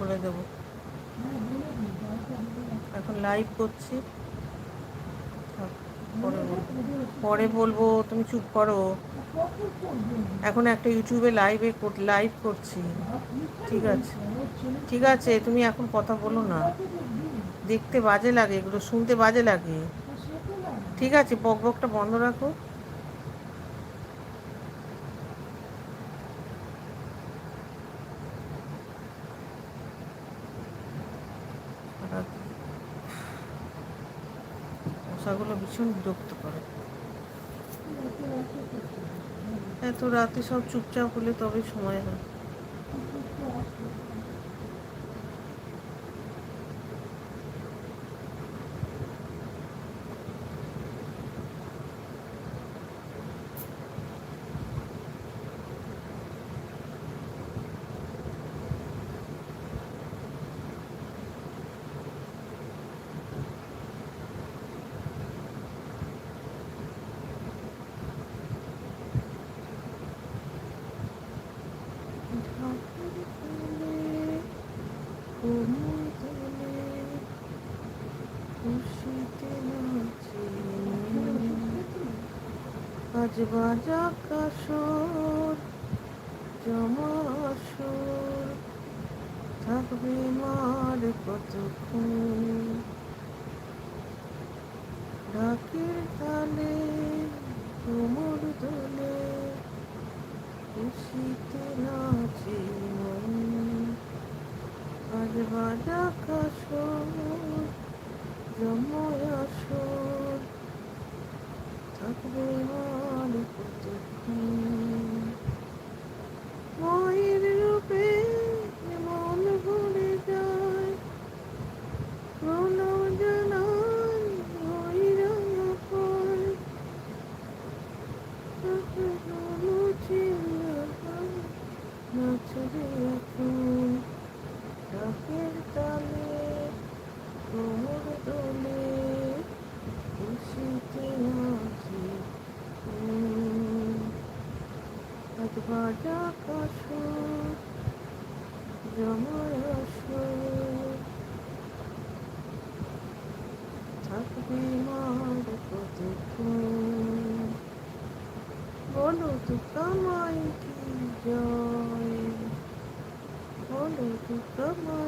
বলে দেবো। এখন লাইভ করছি। পরে বলব। তুমি চুপ করো। এখন একটা ইউটিউবে লাইভে লাইভ করছি। ঠিক আছে। ঠিক আছে, তুমি এখন কথা বলো না। দেখতে বাজে লাগে, এগুলো শুনতে বাজে লাগে। ঠিক আছে, বক বকটা বন্ধ রাখো। মশাগুলো ভীষণ বিরক্ত করে। এত রাতে সব চুপচাপ হলে তবে সময় হয়। আজ বাজা কাসর জমাসর থাকবে মার কতক্ষণ? ঢাকের তালে কোমর দোলে খুশিতে নাচে মন। আজ বাজা কাসর জময় ডাকের তালে কোমর দোলে বলো তো কামাই কি জয় বলো তো কামাই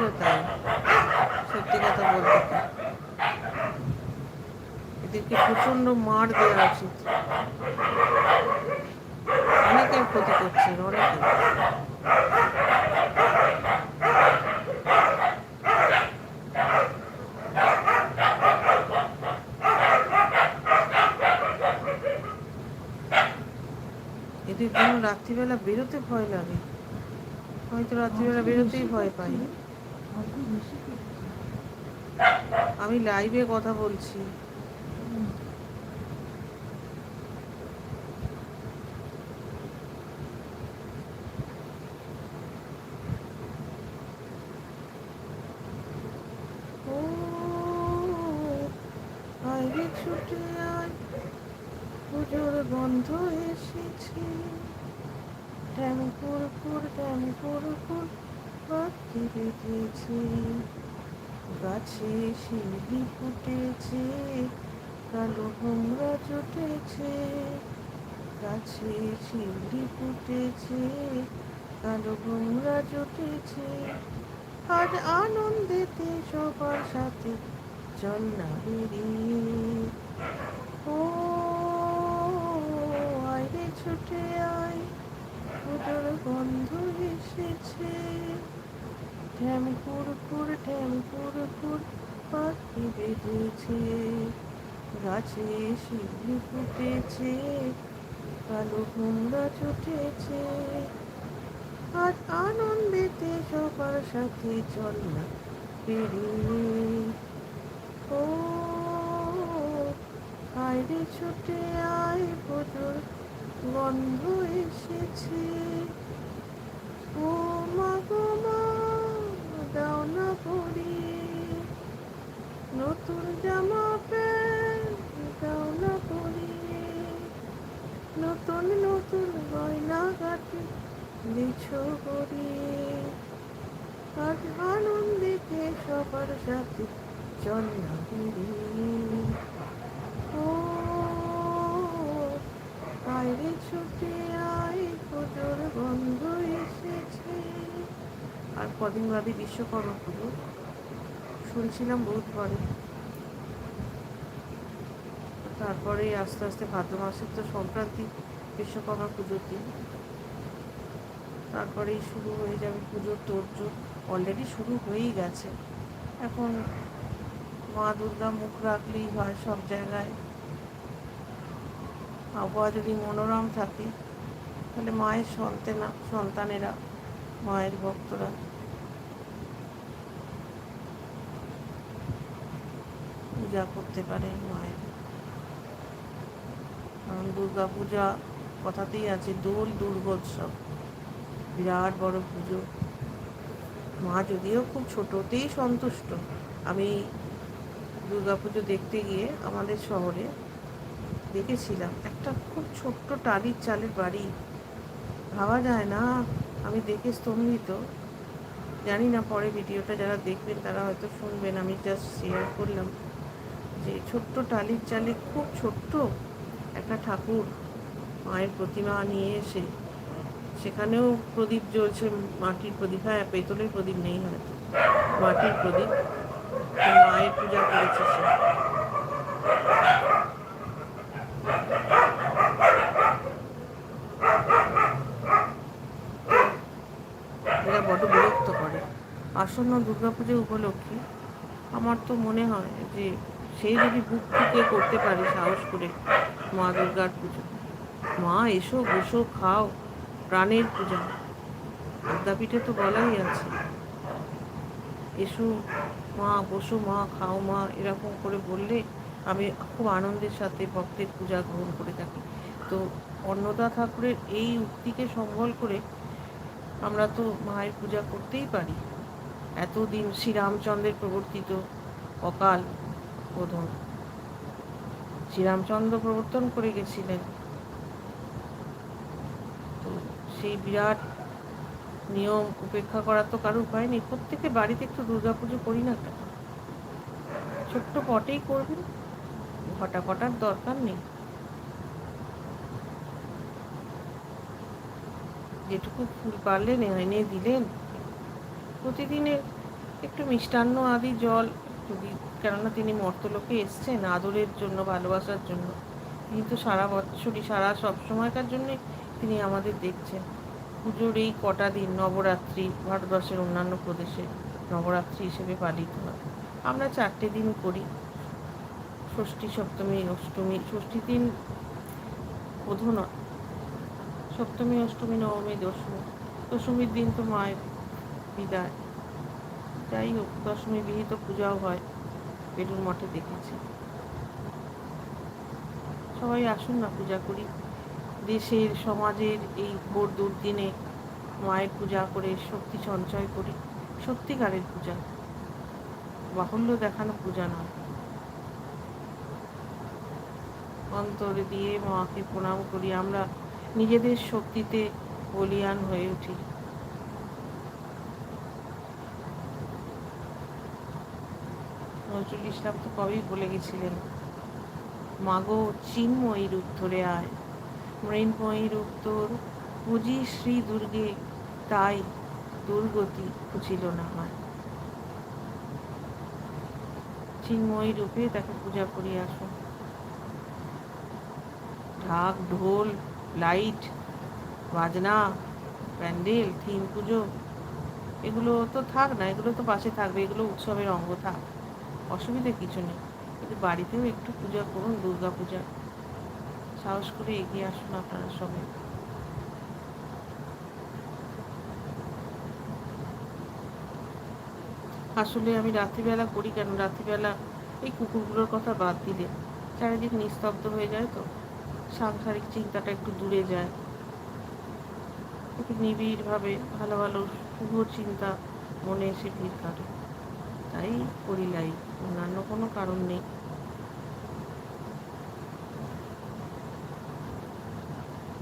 দিল তাই। সত্যি কথা বলতে এদেরকে প্রচণ্ড মার দেওয়া উচিত। ক্ষতি করছে এদের জন্য রাত্রিবেলা বেরোতে ভয় লাগে। হয়তো রাত্রিবেলা বেরোতেই ভয় পাই আমি লাইভে কথা বলছি। পুজোর গন্ধ এসেছে। ট্যাঙ্কুর কুর ট্যাঙ্কুর কুর পাখি বেঁধেছে গাছে শিউলি ফুটেছে কালো ভোমরা জুটেছে গাছে শিউলি ফুটেছে কালো ভোমরা জুটেছে। আজ আনন্দেতে সবার সাথে চল না বেরিয়ে ও আয় ছুটে আয় পুজোর গন্ধ এসেছে ঠ্যাম কুরকুর ঠ্যাম কুরকুর পাখি বেঁধেছে, গাছে শিউলি ফুটেছে, কালো কুমড়া ছুটেছে। আর আনন্দেতে সবার সাথে চল না পেরিয়ে। ও আয়রে ছুটে আয় পুজোর গন্ধ এসেছে। কদিন বাদে বিশ্বকর্মা পুজো। শুনছিলাম বহুত পরে। তারপরে আস্তে আস্তে ভাদ্র মাসের তো সংক্রান্তি, বিশ্বকর্মা পুজোর দিন। তারপরেই শুরু হয়ে যাবে পুজোর তোরজোর অলরেডি শুরু হয়েই গেছে। এখন মা দুর্গা মুখ রাখলেই হয় সব জায়গায়। আবহাওয়া যদি মনোরম থাকে, তাহলে মায়ের সন্তানা, সন্তানেরা, মায়ের ভক্তরা পূজা করতে পারে মায়ের। কারণ দুর্গা পূজা কথাতেই আছে, দোল দুর্গোৎসব। বিরাট বড় পুজো। মা যদিও খুব ছোটতেই সন্তুষ্ট। আমি দুর্গা পুজো দেখতে গিয়ে আমাদের শহরে দেখেছিলাম, একটা খুব ছোট্ট টালির চালের বাড়ি। ভাবা যায় না, আমি দেখে স্তম্ভিত। জানি না পরে ভিডিওটা যারা দেখবেন তারা হয়তো শুনবেন, আমি জাস্ট শেয়ার করলাম। যে ছোট্ট টালির চালে খুব ছোট্ট একটা ঠাকুর মায়ের প্রতিমা নিয়ে এসে সেখানেও প্রদীপ জ্বলছে, মাটির প্রদীপ। হ্যাঁ পেতলের প্রদীপ নেই হয়তো, মাটির প্রদীপ। মায়ের পূজা করেছে সে। এরা বড্ড বিরক্ত করে। আসন্ন দুর্গাপুজো উপলক্ষে আমার তো মনে হয় যে সেই যদি বুক থেকে করতে পারে সাহস করে মা দুর্গার পুজো। মা, এসো, বসো, খাও, প্রাণের পূজা। আদ্যাপীঠে তো বলাই আছে। এসো, মা, বসো, মা, খাও, মা, এরকম করে বললে আমি খুব আনন্দের সাথে ভক্তের পূজা গ্রহণ করে থাকি। তো অন্নদা ঠাকুরের এই উক্তিকে সম্বল করে আমরা তো মায়ের পূজা করতেই পারি। এতদিন শ্রীরামচন্দ্রের প্রবর্তিত অকাল বোধন শ্রীরামচন্দ্র প্রবর্তন করে গেছিলেন। তো সেই বিরাট নিয়ম উপেক্ষা করার তো কারও উপায় নেই। প্রত্যেকে বাড়িতে একটু দুর্গাপুজো করি না কেন? ছোট্ট পটেই করবেন ঘটা ফটার দরকার নেই। যেটুকু ফুল পারলেন, এনে দিলেন। প্রতিদিনের একটু মিষ্টান্ন আদি জল যদি কেননা তিনি মর্তলোকে এসছেন আদরের জন্য, ভালোবাসার জন্য। তিনি তো সারা বছরই সারা সব সময়কার জন্যে তিনি আমাদের দেখছেন। পুজোর এই কটা দিন নবরাত্রি ভারতবর্ষের অন্যান্য প্রদেশে নবরাত্রি হিসেবে পালিত হয়। আমরা চারটে দিন করি। ষষ্ঠী, সপ্তমী, অষ্টমী, ষষ্ঠী দিন বোধ সপ্তমী, অষ্টমী, নবমী, দশমী। দশমীর দিন তো মায়ের বিদায়। যাই হোক, দশমী বিহিত পূজাও হয়। বেলুর মঠে দেখেছি। সবাই আসুন না পূজা করি। দেশের, সমাজের এই ভোর দুর্দিনে মায়ের পূজা করে শক্তি সঞ্চয় করি। সত্যিকারের পূজা। বাহুল্য দেখানো পূজা নয়। অন্তর দিয়ে মাকে প্রণাম করি। আমরা নিজেদের শক্তিতে বলিয়ান হয়ে উঠি। নজরুল ইসলাম তো কবেই বলে গেছিলেন। মাগো চিন্ময়ী রূপ ধরে আয়, মৃন্ময়ী রূপ তোর পুজি শ্রী দুর্গে তাই দুর্গতি খুঁজিল না হয় চিন্ময়ী রূপে তাকে পূজা করি আসুন ঢাক, ঢোল, লাইট, বাজনা, প্যান্ডেল, থিম পুজো, এগুলো তো থাক না, এগুলো তো পাশে থাকবে, এগুলো উৎসবের অঙ্গ থাক। অসুবিধা কিছু নেই। কিন্তু বাড়িতেও একটু পূজা করুন, দুর্গা পূজা। সাহস করে এগিয়ে আসুন আপনারা সবাই। আসলে আমি রাত্রিবেলা করি কেন? রাত্রিবেলা এই কুকুরগুলোর কথা বাদ দিলে চারিদিক নিস্তব্ধ হয়ে যায় তো। সাংসারিক চিন্তাটা একটু দূরে যায়। একটু নিবিড়ভাবে, ভালো ভালো শুভ চিন্তা মনে এসে ভিড় কাটে। তাই করি লাইভ অন্যান্য কোনো কারণ নেই।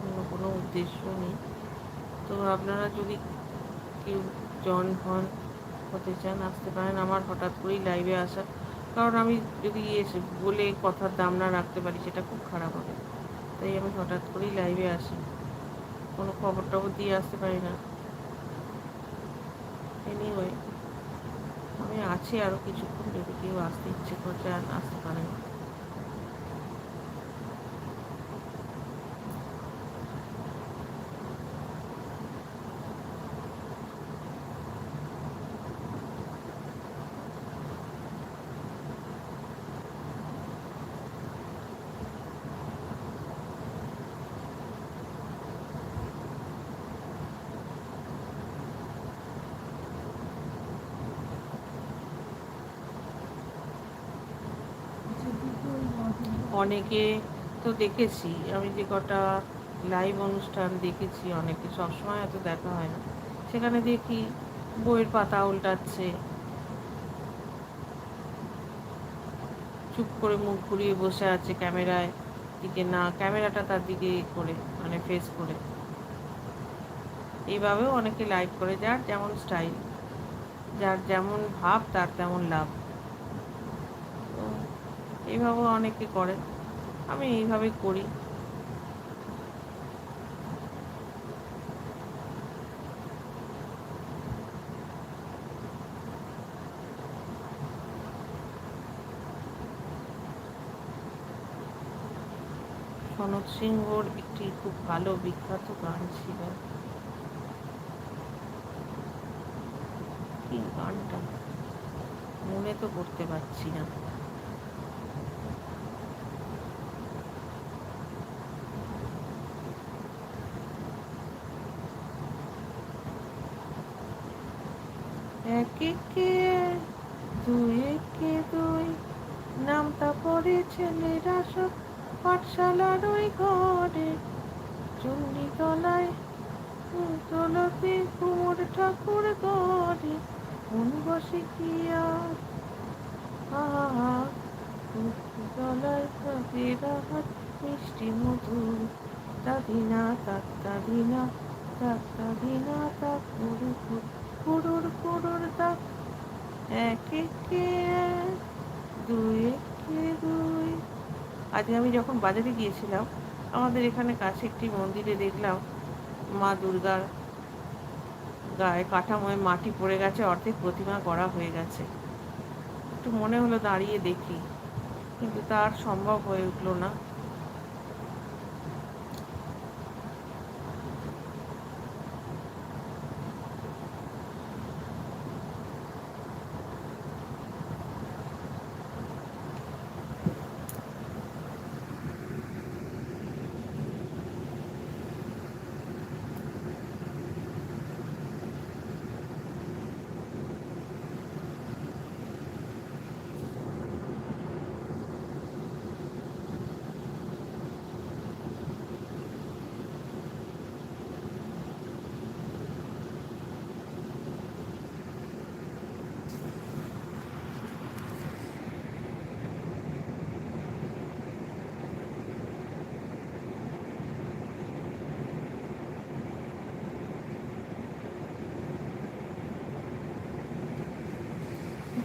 অন্য কোনো উদ্দেশ্য নেই। তো আপনারা যদি কেউ জন হন, হতে চান, আসতে পারেন আমার হঠাৎ করেই লাইভে আসা। কারণ আমি যদি এসে, বলে কথার দাম না রাখতে পারি, সেটা খুব খারাপ হবে। তাই আমি হঠাৎ করেই লাইভে আসি। কোনো খবর টবর দিয়ে আসতে পারি না। এনিওয়ে আছি আরও কিছুক্ষণ যদি কেউ আসতে ইচ্ছে করছে আর আসতে পারে না অনেকে তো দেখেছি। আমি যে কটা লাইভ অনুষ্ঠান দেখেছি অনেকে সবসময় এত দেখা হয় না। সেখানে দেখি বইয়ের পাতা উল্টাচ্ছে। চুপ করে মুখ ঘুরিয়ে বসে আছে ক্যামেরায় দিকে না, ক্যামেরাটা তার দিকে করে মানে ফেস করে। এইভাবেও অনেকে লাইভ করে, যার যেমন স্টাইল যার যেমন ভাব, তার তেমন লাভ। এইভাবেও অনেকে করে। আমি এইভাবে করি। সনৎ সিংহর একটি খুব ভালো বিখ্যাত গান ছিল। কি গানটা মনে তো করতে পারছি না। এক একে দুই একে দুই। নামটা পড়ে ছেলেরা সব পাঠশালার ওই ঘরে। চণ্ডীতলায় তলাতে কুমোর ঠাকুর ঘরে মন বসে আর? আহা তলায় তাদের হাত মিষ্টি মধুর। দাদিনা তাক দাদিনা তাক কুড়ুর কুড়ুর কুড়ুর তাক এক একে এক, দুই একে দুই। আজকে আমি যখন বাজারে গিয়েছিলাম, আমাদের এখানে কাছে একটি মন্দিরে দেখলাম মা দুর্গার গায়ে কাঠামোয় মাটি পড়ে গেছে, অর্ধেক প্রতিমা করা হয়ে গেছে। একটু মনে হলো দাঁড়িয়ে দেখি, কিন্তু তার সম্ভব হয়ে উঠল না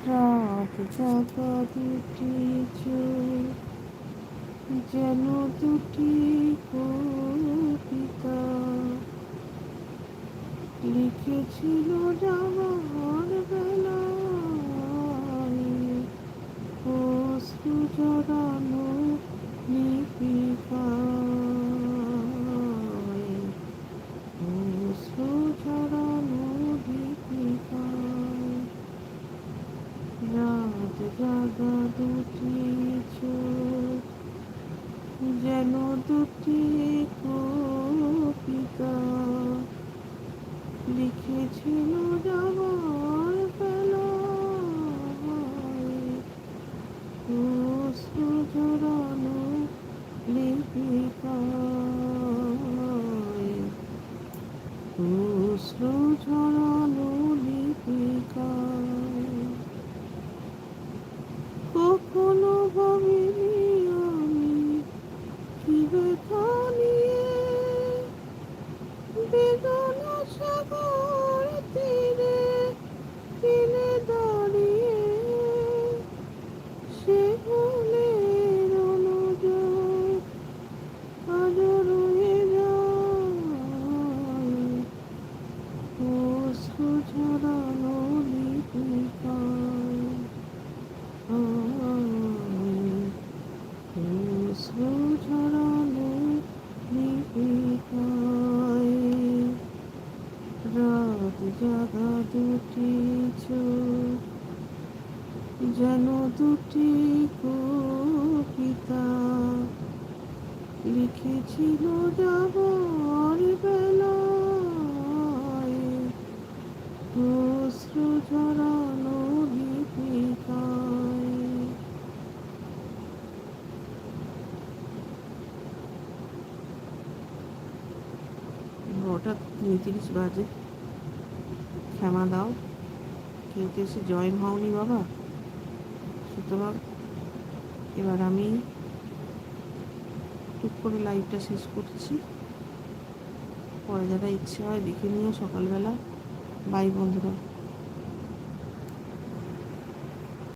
রাত জাগা দুটি যেন দুটি কবিতা লিখেছিল ডাবার বেলায় অশ্রু জড়ানো অশ্রু ঝরানো লিপিকায় অশ্রু ঝরানো লিপিকায় রাত জাগা দুটি চোখ যেন দুটি কবিতা লিখেছিল যাবার বেলায় অশ্রু ঝরানো লিপিকায় হঠাৎ তিরিশ বাজে। ক্ষমা দাও। কেউ তো এসে জয়েন হওনি বাবা। সুতরাং এবার আমি টুক করে লাইভটা শেষ করছি। পরে যারা ইচ্ছে হয় দেখে নিও সকালবেলা। বাই বন্ধুরা।